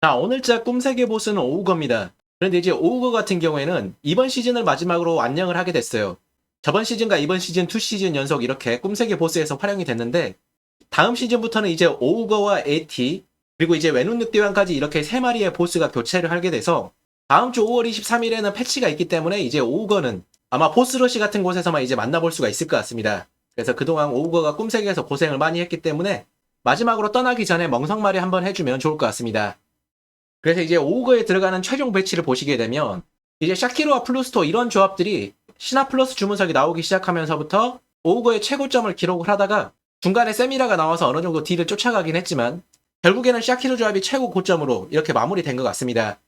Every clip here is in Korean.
자, 오늘 자 꿈세계 보스는 오우거입니다. 그런데 이제 오우거 같은 경우에는 이번 시즌을 마지막으로 안녕을 하게 됐어요. 저번 시즌과 이번 시즌 두 시즌 연속 이렇게 꿈세계 보스에서 활용이 됐는데 다음 시즌부터는 이제 오우거와 에티 그리고 이제 외눈 늑대왕까지 이렇게 세 마리의 보스가 교체를 하게 돼서 다음 주 5월 23일에는 패치가 있기 때문에 이제 오우거는 아마 보스러시 같은 곳에서만 이제 만나볼 수가 있을 것 같습니다. 그래서 그동안 오우거가 꿈세계에서 고생을 많이 했기 때문에 마지막으로 떠나기 전에 멍석말이 한번 해주면 좋을 것 같습니다. 그래서 이제 오우거에 들어가는 최종 배치를 보시게 되면 이제 샤키로와 플루스토 이런 조합들이 신화 플러스 주문석이 나오기 시작하면서부터 오우거의 최고점을 기록을 하다가 중간에 세미라가 나와서 어느 정도 딜을 쫓아가긴 했지만 결국에는 샤키르 조합이 최고 고점으로 이렇게 마무리된 것 같습니다.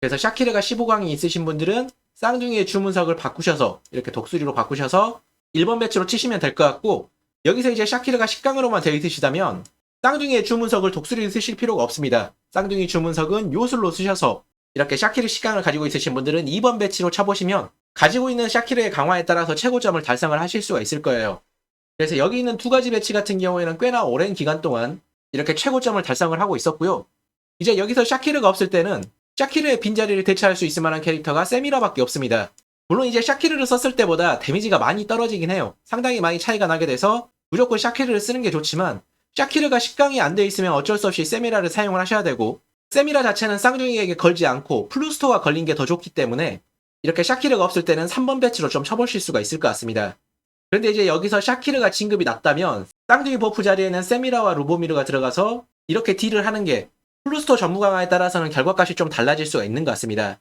그래서 샤키르가 15강이 있으신 분들은 쌍둥이의 주문석을 바꾸셔서 이렇게 독수리로 바꾸셔서 1번 배치로 치시면 될 것 같고 여기서 이제 샤키르가 10강으로만 되어 있으시다면 쌍둥이의 주문석을 독수리를 쓰실 필요가 없습니다. 쌍둥이 주문석은 요술로 쓰셔서 이렇게 샤키르 10강을 가지고 있으신 분들은 2번 배치로 쳐보시면 가지고 있는 샤키르의 강화에 따라서 최고점을 달성을 하실 수가 있을 거예요. 그래서 여기 있는 두 가지 배치 같은 경우에는 꽤나 오랜 기간 동안 이렇게 최고점을 달성을 하고 있었고요. 이제 여기서 샤키르가 없을 때는 샤키르의 빈자리를 대체할 수 있을 만한 캐릭터가 세미라밖에 없습니다. 물론 이제 샤키르를 썼을 때보다 데미지가 많이 떨어지긴 해요. 상당히 많이 차이가 나게 돼서 무조건 샤키르를 쓰는 게 좋지만 샤키르가 10강이 안 돼 있으면 어쩔 수 없이 세미라를 사용을 하셔야 되고 세미라 자체는 쌍둥이에게 걸지 않고 플루스토가 걸린 게 더 좋기 때문에 이렇게 샤키르가 없을 때는 3번 배치로 좀 쳐보실 수가 있을 것 같습니다. 그런데 이제 여기서 샤키르가 진급이 낮다면 쌍둥이 버프 자리에는 세미라와 루보미르가 들어가서 이렇게 딜을 하는 게 플루스토 전무 강화에 따라서는 결과값이 좀 달라질 수가 있는 것 같습니다.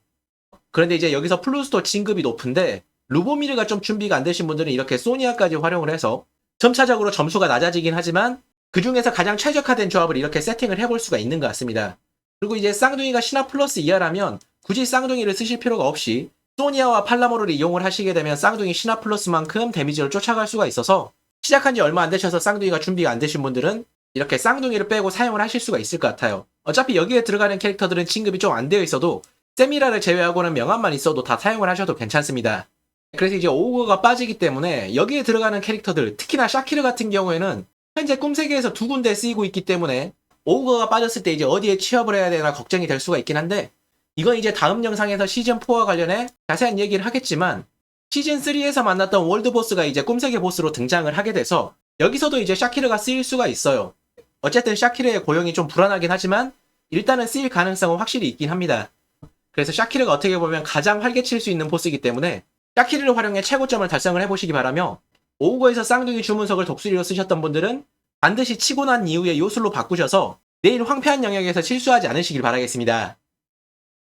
그런데 이제 여기서 플루스토 진급이 높은데 루보미르가 좀 준비가 안 되신 분들은 이렇게 소니아까지 활용을 해서 점차적으로 점수가 낮아지긴 하지만 그 중에서 가장 최적화된 조합을 이렇게 세팅을 해볼 수가 있는 것 같습니다. 그리고 이제 쌍둥이가 신화 플러스 이하라면 굳이 쌍둥이를 쓰실 필요가 없이 소니아와 팔라모를 이용을 하시게 되면 쌍둥이 신화 플러스만큼 데미지를 쫓아갈 수가 있어서 시작한 지 얼마 안 되셔서 쌍둥이가 준비가 안 되신 분들은 이렇게 쌍둥이를 빼고 사용을 하실 수가 있을 것 같아요. 어차피 여기에 들어가는 캐릭터들은 진급이 좀 안 되어 있어도 세미라를 제외하고는 명함만 있어도 다 사용을 하셔도 괜찮습니다. 그래서 이제 오우거가 빠지기 때문에 여기에 들어가는 캐릭터들, 특히나 샤키르 같은 경우에는 현재 꿈세계에서 두 군데 쓰이고 있기 때문에 오우거가 빠졌을 때 이제 어디에 취업을 해야 되나 걱정이 될 수가 있긴 한데 이건 이제 다음 영상에서 시즌4와 관련해 자세한 얘기를 하겠지만 시즌3에서 만났던 월드보스가 이제 꿈세계 보스로 등장을 하게 돼서 여기서도 이제 샤키르가 쓰일 수가 있어요. 어쨌든 샤키르의 고용이 좀 불안하긴 하지만 일단은 쓰일 가능성은 확실히 있긴 합니다. 그래서 샤키르가 어떻게 보면 가장 활개칠 수 있는 보스이기 때문에 샤키르를 활용해 최고점을 달성을 해보시기 바라며 오우거에서 쌍둥이 주문석을 독수리로 쓰셨던 분들은 반드시 치고 난 이후에 요술로 바꾸셔서 내일 황폐한 영역에서 실수하지 않으시길 바라겠습니다.